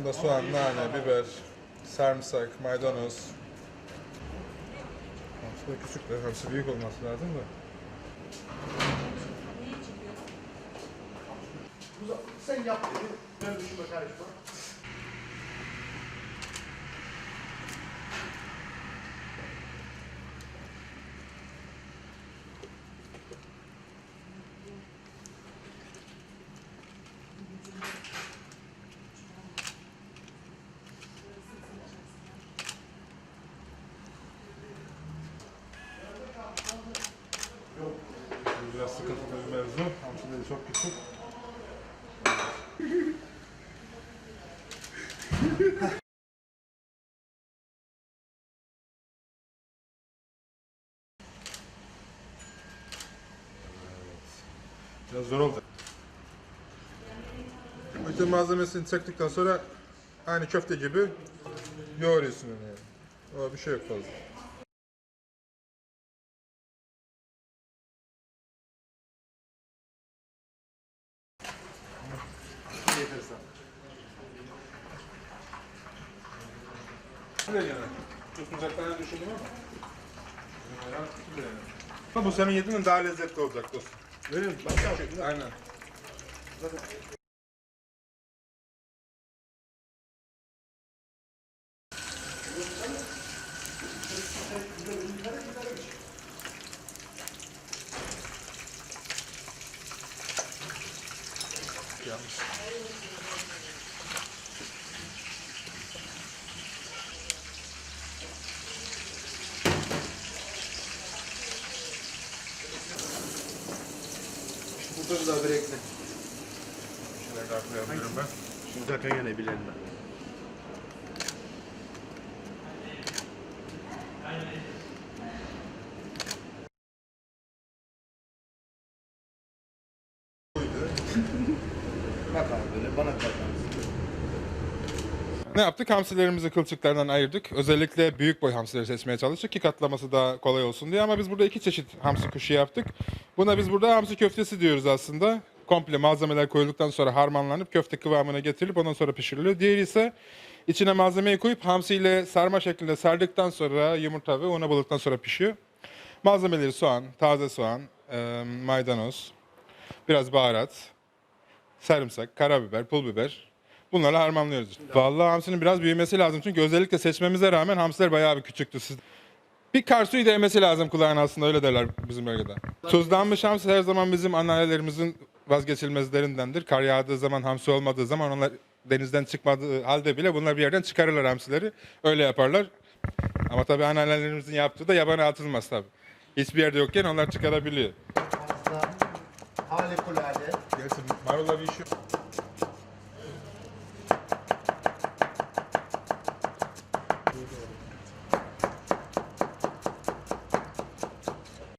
Bunda soğan, nane, biber, sarımsak, maydanoz. Hamsi de küçük de, hamsi büyük olması lazım da. Sen yap dedi. Ben düşünme karışma. Biraz sıkıntılı bir mevzu. Hamsileri çok küçük. Biraz zor oldu. Bütün malzemesini çektikten sonra aynı köfte gibi yoğuruyorsun onu yani. Bir şey yok fazla. Gene. Tutmayacaklarını düşündüm ama. Bu senin yediğinin daha lezzetli olacak dostum. Öyle mi? Ya. Aynen. Yanlış. Bu da ekle. Şöyle daha koyabilirim ben. Şimdi zaten yine bilenler. Bak abi böyle bana abi. Ne yaptık? Hamsilerimizi kılçıklarından ayırdık. Özellikle büyük boy hamsileri seçmeye çalıştık ki katlaması daha kolay olsun diye. Ama biz burada iki çeşit hamsi kuşu yaptık. Buna biz burada hamsi köftesi diyoruz aslında. Komple malzemeler koyulduktan sonra harmanlanıp köfte kıvamına getirilip ondan sonra pişiriliyor. Diğeri ise içine malzemeyi koyup hamsiyle sarma şeklinde sardıktan sonra yumurta ve una bulduktan sonra pişiyor. Malzemeleri soğan, taze soğan, maydanoz, biraz baharat, sarımsak, karabiber, pul biber. Bunlarla harmanlıyoruz. Vallahi hamsinin biraz büyümesi lazım. Çünkü özellikle seçmemize rağmen hamsiler bayağı bir küçüktü. Siz... Bir kar suyu değmesi lazım kulağına aslında öyle derler bizim bölgede. Tuzlanmış hamsi her zaman bizim annelerimizin vazgeçilmezlerindendir. Kar yağdığı zaman hamsi olmadığı zaman onlar denizden çıkmadığı halde bile bunlar bir yerden çıkarırlar hamsileri. Öyle yaparlar. Ama tabii annelerimizin yaptığı da yabana atılmaz tabii. Hiçbir yerde yokken onlar çıkarabiliyor. Harikulade. Gerisi marolla bir iş yok.